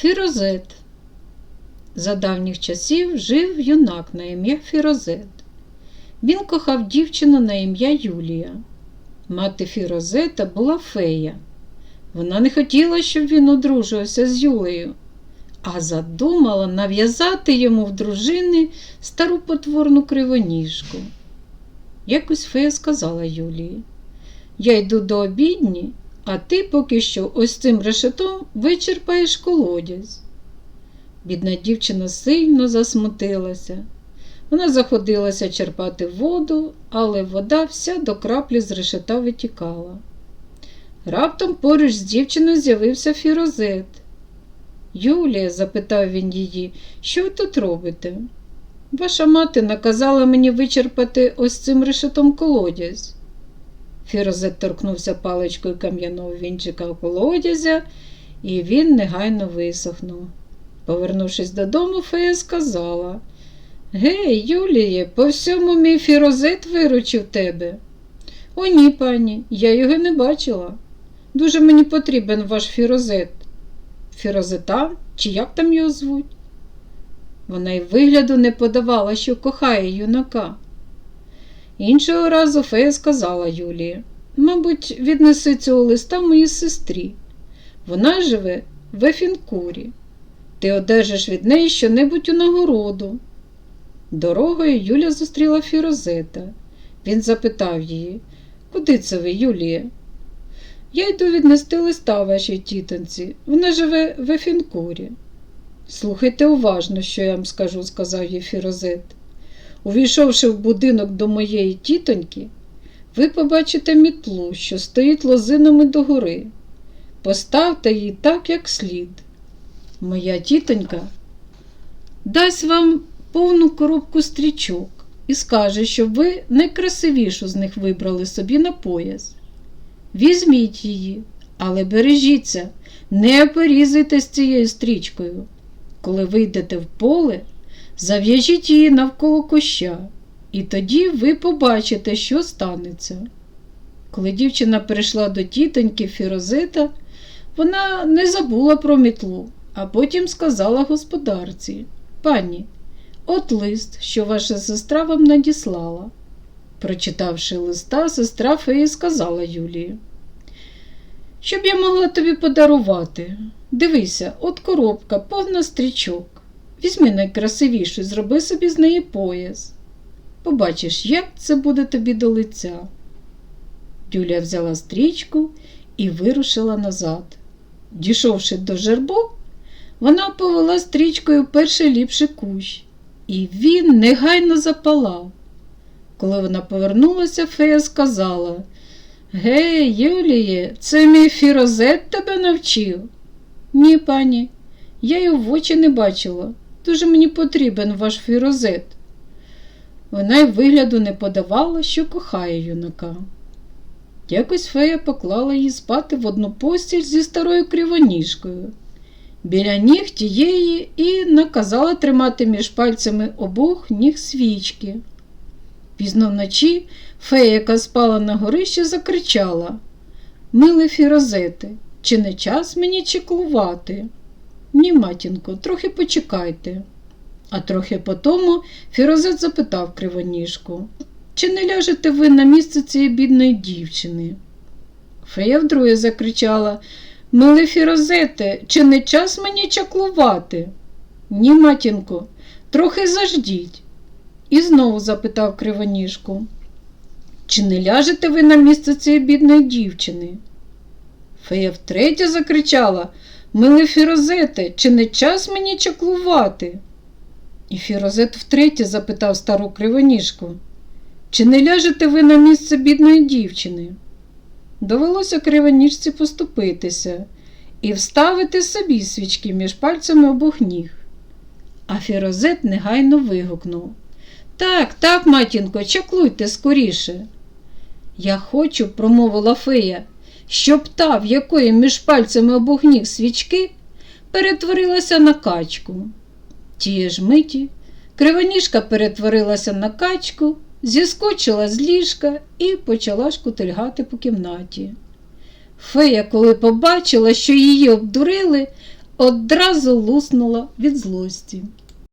Фірозет. За давніх часів жив юнак на ім'я Фірозет. Він кохав дівчину на ім'я Юлія. Мати Фірозета була фея. Вона не хотіла, щоб він одружувався з Юлею, а задумала нав'язати йому в дружини стару потворну кривоніжку. Якось фея сказала Юлії: Я йду до обідні, а ти поки що ось цим решетом вичерпаєш колодязь. Бідна дівчина сильно засмутилася. Вона заходилася черпати воду, але вода вся до краплі з решета витікала. Раптом поруч з дівчиною з'явився фірозет. Юлія, запитав він її, що ви тут робите? Ваша мати наказала мені вичерпати ось цим решетом колодязь. Фірозет торкнувся паличкою кам'яного вінчика колодязя, і він негайно висохнув. Повернувшись додому, фея сказала Гей, Юліє, по всьому мій фірозет виручив тебе. О, ні, пані, я його не бачила. Дуже мені потрібен ваш фірозет. Фірозета, чи як там його звуть? Вона й вигляду не подавала, що кохає юнака. Іншого разу фея сказала Юлії, мабуть, віднеси цього листа моїй сестрі. Вона живе в Ефінкурі. Ти одержиш від неї щонебудь у нагороду. Дорогою Юля зустріла Фірозета. Він запитав її, куди це ви, Юлія? Я йду віднести листа вашій тітонці. Вона живе в Ефінкурі. Слухайте уважно, що я вам скажу, сказав їй Фірозет. Увійшовши в будинок до моєї тітоньки, ви побачите мітлу, що стоїть лозинами догори. Поставте її так, як слід. Моя тітонька дасть вам повну коробку стрічок і скаже, щоб ви найкрасивішу з них вибрали собі на пояс. Візьміть її, але бережіться, не порізуйте з цією стрічкою. Коли вийдете в поле, зав'яжіть її навколо коща, і тоді ви побачите, що станеться. Коли дівчина прийшла до тітоньки Фірозета, вона не забула про мітлу, а потім сказала господарці Пані, от лист, що ваша сестра вам надіслала. Прочитавши листа, сестра Феї сказала Юлії. Щоб я могла тобі подарувати. Дивися, от коробка, повна стрічок. Візьми найкрасивішу, зроби собі з неї пояс. Побачиш, як це буде тобі до лиця. Юлія взяла стрічку і вирушила назад. Дійшовши до жербок, вона повела стрічкою перший ліпший кущ, і він негайно запалав. Коли вона повернулася, фея сказала Гей, Юліє, це мій фірозет тебе навчив? Ні, пані, я його в очі не бачила. Дуже мені потрібен ваш фірозет. Вона й вигляду не подавала, що кохає юнака. Якось фея поклала її спати в одну постіль зі старою кривоніжкою. Біля ніг тієї і наказала тримати між пальцями обох ніг свічки. Пізно вночі фея, яка спала на горищі, закричала Миле фірозети, чи не час мені чеклувати? Ні, матінко, трохи почекайте. А трохи потому фірозет запитав кривоніжку, чи не ляжете ви на місце цієї бідної дівчини? Фея вдруге закричала Миле фірозете, чи не час мені чаклувати? Ні, матінко, трохи заждіть. І знову запитав кривоніжку, чи не ляжете ви на місце цієї бідної дівчини? Фея втретє закричала Миле фірозете, чи не час мені чаклувати? І фірозет втретє запитав стару кривоніжку, чи не ляжете ви на місце бідної дівчини? Довелося кривоніжці поступитися і вставити собі свічки між пальцями обох ніг. А фірозет негайно вигукнув Так, так, матінко, чаклуйте скоріше. Я хочу, промовила фея, щоб та, в якої між пальцями обох ніг свічки, перетворилася на качку. Тієї ж миті кривоніжка перетворилася на качку, зіскочила з ліжка і почала шкутильгати по кімнаті. Фея, коли побачила, що її обдурили, одразу луснула від злості.